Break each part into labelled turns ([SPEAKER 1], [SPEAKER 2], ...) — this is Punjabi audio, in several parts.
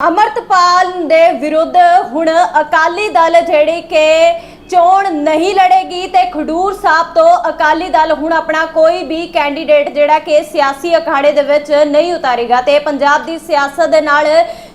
[SPEAKER 1] ਅਮਰਤਪਾਲ ਦੇ ਵਿਰੁੱਧ ਹੁਣ ਅਕਾਲੀ ਦਲ ਜਿਹੜੀ ਕਿ ਚੋਣ ਨਹੀਂ ਲੜੇਗੀ ਤੇ ਖਡੂਰ ਸਾਹਿਬ ਤੋਂ ਅਕਾਲੀ ਦਲ ਹੁਣ ਆਪਣਾ ਕੋਈ ਵੀ ਕੈਂਡੀਡੇਟ ਜਿਹੜਾ ਕਿ ਸਿਆਸੀ ਅਖਾੜੇ ਦੇ ਵਿੱਚ ਨਹੀਂ ਉਤਾਰੇਗਾ ਤੇ ਪੰਜਾਬ ਦੀ ਸਿਆਸਤ ਦੇ ਨਾਲ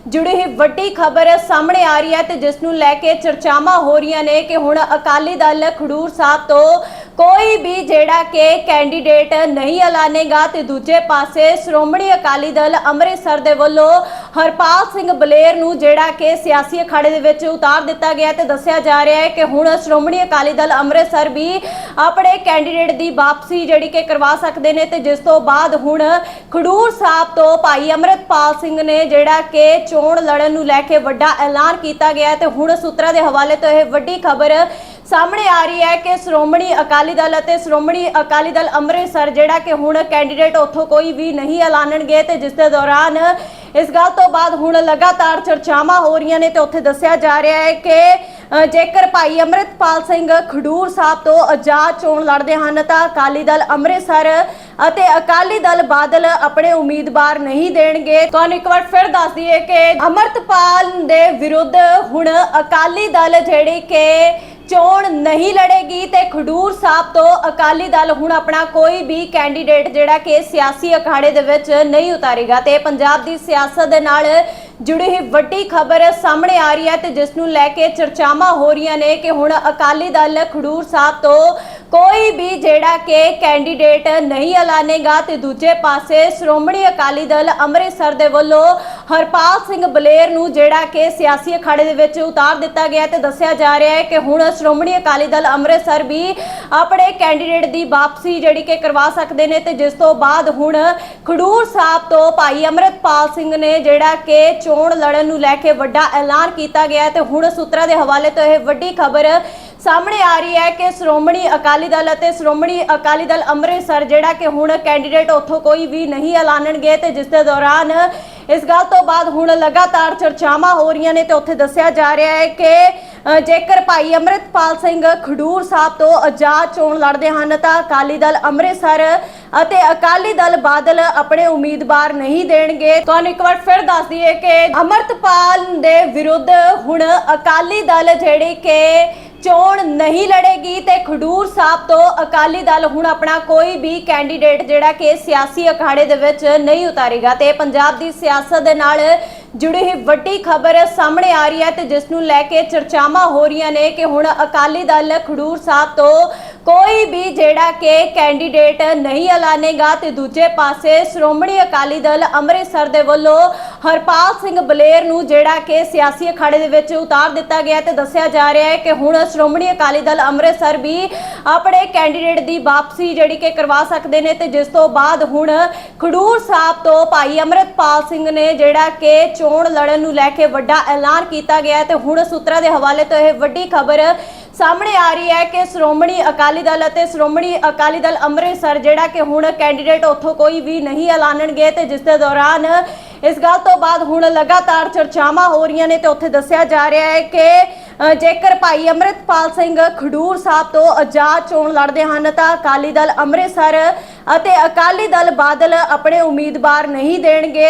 [SPEAKER 1] ਜੁੜੀ ਹੋਈ ਵੱਡੀ ਖਬਰ ਸਾਹਮਣੇ ਆ ਰਹੀ ਹੈ ਤੇ ਜਿਸ ਨੂੰ ਲੈ ਕੇ ਚਰਚਾਵਾਂ ਹੋ ਰਹੀਆਂ ਨੇ ਕਿ ਹੁਣ ਅਕਾਲੀ ਦਲ ਖਡੂਰ ਸਾਹਿਬ ਤੋਂ ਕੋਈ ਵੀ ਜਿਹੜਾ ਕਿ ਕੈਂਡੀਡੇਟ ਨਹੀਂ ਐਲਾਨੇਗਾ ਤੇ ਦੂਜੇ ਪਾਸੇ ਸ਼੍ਰੋਮਣੀ ਅਕਾਲੀ ਦਲ ਅੰਮ੍ਰਿਤਸਰ ਦੇ ਵੱਲੋਂ ਹਰਪਾਲ ਸਿੰਘ ਬਲੇਰ ਨੂੰ ਜਿਹੜਾ ਕਿ ਸਿਆਸੀ ਅਖਾੜੇ ਦੇ ਵਿੱਚ ਉਤਾਰ ਦਿੱਤਾ ਗਿਆ ਤੇ ਦੱਸਿਆ ਜਾ ਰਿਹਾ ਹੈ ਕਿ ਹੁਣ ਸ਼੍ਰੋਮਣੀ ਅਕਾਲੀ ਦਲ ਅੰਮ੍ਰਿਤਸਰ ਵੀ ਆਪਣੇ ਕੈਂਡੀਡੇਟ ਦੀ ਵਾਪਸੀ ਜਿਹੜੀ ਕਿ ਕਰਵਾ ਸਕਦੇ ਨੇ ਤੇ ਜਿਸ ਤੋਂ ਬਾਅਦ ਹੁਣ ਖਡੂਰ ਸਾਹਿਬ ਤੋਂ ਭਾਈ ਅੰਮ੍ਰਿਤਪਾਲ ਸਿੰਘ ਨੇ ਜਿਹੜਾ ਕਿ ਚੋਣ ਲੜਨ ਨੂੰ ਲੈ ਕੇ ਵੱਡਾ ਐਲਾਨ ਕੀਤਾ ਗਿਆ ਹੈ ਤੇ ਹੁਣ ਸੂਤਰਾਂ ਦੇ ਹਵਾਲੇ ਤੋਂ ਇਹ ਵੱਡੀ ਖਬਰ ਸਾਹਮਣੇ ਆ ਰਹੀ ਹੈ ਕਿ ਸ਼੍ਰੋਮਣੀ ਅਕਾਲੀ ਦਲ ਅਤੇ ਸ਼੍ਰੋਮਣੀ ਅਕਾਲੀ ਦਲ ਅੰਮ੍ਰਿਤਸਰ ਜਿਹੜਾ ਕਿ ਹੁਣ ਕੈਂਡੀਡੇਟ ਉੱਥੋਂ ਕੋਈ ਵੀ ਨਹੀਂ ਐਲਾਨਣਗੇ ਤੇ ਜਿਸ ਦੇ ਦੌਰਾਨ ਇਸ ਗੱਲ ਤੋਂ ਬਾਅਦ ਹੁਣ ਲਗਾਤਾਰ ਚਰਚਾਵਾਂ ਹੋ ਰਹੀਆਂ ਨੇ ਤੇ ਉੱਥੇ ਦੱਸਿਆ ਜਾ ਰਿਹਾ ਹੈ ਕਿ ਜੇਕਰ ਭਾਈ ਅੰਮ੍ਰਿਤਪਾਲ ਸਿੰਘ ਖਡੂਰ ਸਾਹਿਬ ਤੋਂ ਆਜ਼ਾਦ ਚੋਣ ਲੜਦੇ ਹਨ ਤਾਂ ਅਕਾਲੀ ਦਲ ਅੰਮ੍ਰਿਤਸਰ ਅਤੇ ਅਕਾਲੀ ਦਲ ਬਾਦਲ ਆਪਣੇ ਉਮੀਦਵਾਰ ਨਹੀਂ ਦੇਣਗੇ। ਤੁਹਾਨੂੰ ਇੱਕ ਵਾਰ ਫਿਰ ਦੱਸ ਦਈਏ ਕਿ ਅੰਮ੍ਰਿਤਪਾਲ ਦੇ ਵਿਰੁੱਧ ਹੁਣ ਅਕਾਲੀ ਦਲ ਜਿਹੜੀ ਕਿ ਚੋਣ ਨਹੀਂ ਲੜੇਗੀ ਤੇ ਖਡੂਰ ਸਾਹਿਬ ਤੋਂ ਅਕਾਲੀ ਦਲ ਹੁਣ ਆਪਣਾ ਕੋਈ ਵੀ ਕੈਂਡੀਡੇਟ ਜਿਹੜਾ ਕਿ ਸਿਆਸੀ ਅਖਾੜੇ ਦੇ ਵਿੱਚ ਨਹੀਂ ਉਤਾਰੇਗਾ ਤੇ ਪੰਜਾਬ ਦੀ ਸਿਆਸਤ ਦੇ ਨਾਲ ਜੁੜੀ ਹੋਈ ਵੱਡੀ ਖਬਰ ਸਾਹਮਣੇ ਆ ਰਹੀ ਹੈ ਤੇ ਜਿਸ ਨੂੰ ਲੈ ਕੇ ਚਰਚਾਵਾਂ ਹੋ ਰਹੀਆਂ ਨੇ ਕਿ ਹੁਣ ਅਕਾਲੀ ਦਲ ਖਡੂਰ ਸਾਹਿਬ ਤੋਂ ਕੋਈ ਵੀ ਜਿਹੜਾ ਕਿ ਕੈਂਡੀਡੇਟ ਨਹੀਂ ਐਲਾਨੇਗਾ ਤੇ ਦੂਜੇ ਪਾਸੇ ਸ਼੍ਰੋਮਣੀ ਅਕਾਲੀ ਦਲ ਅੰਮ੍ਰਿਤਸਰ ਦੇ ਵੱਲੋਂ ਹਰਪਾਲ ਸਿੰਘ ਬਲੇਰ ਨੂੰ ਜਿਹੜਾ ਕਿ ਸਿਆਸੀ ਅਖਾੜੇ ਦੇ ਵਿੱਚ ਉਤਾਰ ਦਿੱਤਾ ਗਿਆ ਤੇ ਦੱਸਿਆ ਜਾ ਰਿਹਾ ਹੈ ਕਿ ਹੁਣ ਸ਼੍ਰੋਮਣੀ ਅਕਾਲੀ ਦਲ ਅੰਮ੍ਰਿਤਸਰ ਵੀ ਆਪਣੇ ਕੈਂਡੀਡੇਟ ਦੀ ਵਾਪਸੀ ਜਿਹੜੀ ਕਿ ਕਰਵਾ ਸਕਦੇ ਨੇ ਤੇ ਜਿਸ ਤੋਂ ਬਾਅਦ ਹੁਣ ਖਡੂਰ ਸਾਹਿਬ ਤੋਂ ਭਾਈ ਅੰਮ੍ਰਿਤਪਾਲ ਸਿੰਘ ਨੇ ਜਿਹੜਾ ਕਿ ਚੋਣ ਲੜਨ ਨੂੰ ਲੈ ਕੇ ਵੱਡਾ ਐਲਾਨ ਕੀਤਾ ਗਿਆ ਹੈ ਤੇ ਹੁਣ ਸੂਤਰਾਂ ਦੇ ਹਵਾਲੇ ਤੋਂ ਇਹ ਵੱਡੀ ਖਬਰ ਸਾਹਮਣੇ ਆ ਰਹੀ ਹੈ ਕਿ ਸ਼੍ਰੋਮਣੀ ਅਕਾਲੀ ਦਲ ਅਤੇ ਸ਼੍ਰੋਮਣੀ ਅਕਾਲੀ ਦਲ ਅੰਮ੍ਰਿਤਸਰ ਜਿਹੜਾ ਕਿ ਹੁਣ ਕੈਂਡੀਡੇਟ ਉੱਥੋਂ ਕੋਈ ਵੀ ਨਹੀਂ ਐਲਾਨਣਗੇ ਤੇ ਜਿਸ ਦੇ ਦੌਰਾਨ ਇਸ ਗੱਲ ਤੋਂ ਬਾਅਦ ਹੁਣ ਲਗਾਤਾਰ ਚਰਚਾਵਾਂ ਹੋ ਰਹੀਆਂ ਨੇ ਤੇ ਉੱਥੇ ਦੱਸਿਆ ਜਾ ਰਿਹਾ ਹੈ ਕਿ ਜੇਕਰ ਭਾਈ ਅੰਮ੍ਰਿਤਪਾਲ ਸਿੰਘ ਖਡੂਰ ਸਾਹਿਬ ਤੋਂ ਆਜ਼ਾਦ ਚੋਣ ਲੜਦੇ ਹਨ, ਤਾਂ ਅਕਾਲੀ ਦਲ ਅੰਮ੍ਰਿਤਸਰ ਅਤੇ ਅਕਾਲੀ ਦਲ ਬਾਦਲ ਆਪਣੇ ਉਮੀਦਵਾਰ ਨਹੀਂ ਦੇਣਗੇ। ਤੁਹਾਨੂੰ ਇੱਕ ਵਾਰ ਫਿਰ ਦੱਸ ਦਈਏ ਕਿ ਅੰਮ੍ਰਿਤਪਾਲ ਦੇ ਵਿਰੁੱਧ ਹੁਣ ਅਕਾਲੀ ਦਲ ਜਿਹੜੀ ਕਿ ਚੋਣ ਨਹੀਂ ਲੜੇਗੀ ਤੇ ਖਡੂਰ ਸਾਹਿਬ ਤੋਂ ਅਕਾਲੀ ਦਲ ਹੁਣ ਆਪਣਾ ਕੋਈ ਵੀ ਕੈਂਡੀਡੇਟ ਜਿਹੜਾ ਕਿ ਸਿਆਸੀ ਅਖਾੜੇ ਦੇ ਵਿੱਚ ਨਹੀਂ ਉਤਾਰੇਗਾ ਤੇ ਪੰਜਾਬ ਦੀ ਸਿਆਸਤ ਦੇ ਨਾਲ ਜੁੜੀ ਹੋਈ ਵੱਡੀ ਖਬਰ ਸਾਹਮਣੇ ਆ ਰਹੀ ਹੈ ਤੇ ਜਿਸ ਨੂੰ ਲੈ ਕੇ ਚਰਚਾਵਾਂ ਹੋ ਰਹੀਆਂ ਨੇ ਕਿ ਹੁਣ ਅਕਾਲੀ ਦਲ ਖਡੂਰ ਸਾਹਿਬ ਤੋਂ ਕੋਈ ਵੀ ਜਿਹੜਾ ਕਿ ਕੈਂਡੀਡੇਟ ਨਹੀਂ ਐਲਾਨੇਗਾ ਤੇ ਦੂਜੇ ਪਾਸੇ ਸ਼੍ਰੋਮਣੀ ਅਕਾਲੀ ਦਲ ਅੰਮ੍ਰਿਤਸਰ ਦੇ ਵੱਲੋਂ ਹਰਪਾਲ ਸਿੰਘ ਬਲੇਰ ਨੂੰ ਜਿਹੜਾ ਕਿ ਸਿਆਸੀ ਅਖਾੜੇ ਦੇ ਵਿੱਚ ਉਤਾਰ ਦਿੱਤਾ ਗਿਆ ਤੇ ਦੱਸਿਆ ਜਾ ਰਿਹਾ ਹੈ ਕਿ ਹੁਣ ਸ਼੍ਰੋਮਣੀ ਅਕਾਲੀ ਦਲ ਅੰਮ੍ਰਿਤਸਰ ਵੀ ਆਪਣੇ ਕੈਂਡੀਡੇਟ ਦੀ ਵਾਪਸੀ ਜਿਹੜੀ ਕਿ ਕਰਵਾ ਸਕਦੇ ਨੇ ਤੇ ਜਿਸ ਤੋਂ ਬਾਅਦ ਹੁਣ ਖਡੂਰ ਸਾਹਿਬ ਤੋਂ ਭਾਈ ਅੰਮ੍ਰਿਤਪਾਲ ਸਿੰਘ ਨੇ ਜਿਹੜਾ ਕਿ ਚੋਣ ਲੜਨ ਨੂੰ ਲੈ ਕੇ ਵੱਡਾ ਐਲਾਨ ਕੀਤਾ ਗਿਆ ਹੈ ਤੇ ਹੁਣ ਸੂਤਰਾਂ ਦੇ ਹਵਾਲੇ ਤੋਂ ਇਹ ਵੱਡੀ ਖਬਰ ਸਾਹਮਣੇ ਆ ਰਹੀ ਹੈ ਕਿ ਸ਼੍ਰੋਮਣੀ ਅਕਾਲੀ ਦਲ ਅਤੇ ਸ਼੍ਰੋਮਣੀ ਅਕਾਲੀ ਦਲ ਅੰਮ੍ਰਿਤਸਰ ਜਿਹੜਾ ਕਿ ਹੁਣ ਕੈਂਡੀਡੇਟ ਉੱਥੋਂ ਕੋਈ ਵੀ ਨਹੀਂ ਐਲਾਨਣਗੇ ਤੇ ਜਿਸ ਦੇ ਦੌਰਾਨ ਇਸ ਗੱਲ ਤੋਂ ਬਾਅਦ ਹੁਣ ਲਗਾਤਾਰ ਚਰਚਾਵਾਂ ਹੋ ਰਹੀਆਂ ਨੇ ਤੇ ਉੱਥੇ ਦੱਸਿਆ ਜਾ ਰਿਹਾ ਹੈ ਕਿ ਜੇਕਰ ਭਾਈ ਅੰਮ੍ਰਿਤਪਾਲ ਸਿੰਘ ਖਡੂਰ ਸਾਹਿਬ ਤੋਂ ਆਜ਼ਾਦ ਚੋਣ ਲੜਦੇ ਹਨ ਤਾਂ ਅਕਾਲੀ ਦਲ ਅੰਮ੍ਰਿਤਸਰ ਅਤੇ ਅਕਾਲੀ ਦਲ ਬਾਦਲ ਆਪਣੇ ਉਮੀਦਵਾਰ ਨਹੀਂ ਦੇਣਗੇ।